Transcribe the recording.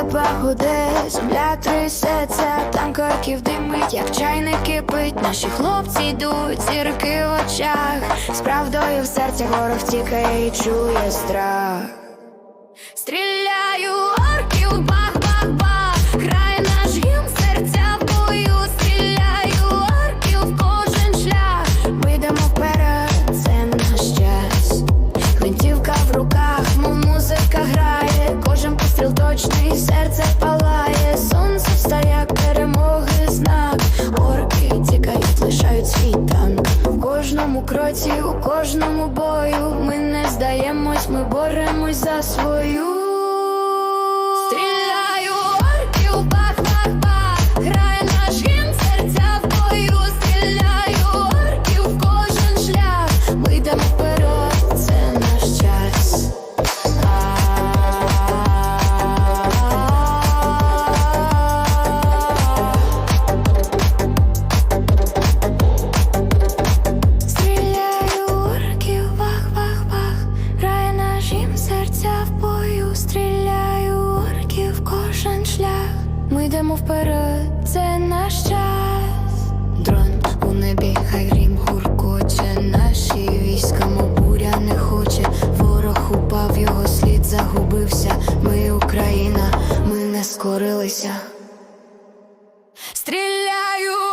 окопах гуде, земля трясеться, там корків димить, як чайник кипить. Наші хлопці йдуть, зірки в очах, з правдою в серці ворог втікає і чує страх. Стріляю орків, бах, бах, бах, грає наш гімн, серця в бою, стріляю орків кожен шлях. Ми йдемо вперед, це наш час. Гвинтівка в руках, постріл точний, серце палає, сонце встає, перемоги знак. Орки тікають, лишають свій танк. В кожному кроці, у кожному бою. Ми не здаємось, ми боремось за свою. я в бою стріляю орків кожен шлях. Ми йдемо вперед, це наш час. Дрон у небі, хай грім гуркоче. Наші війська, буря не хоче. Ворог упав, його слід загубився. Ми Україна, ми не скорилися. Стріляю.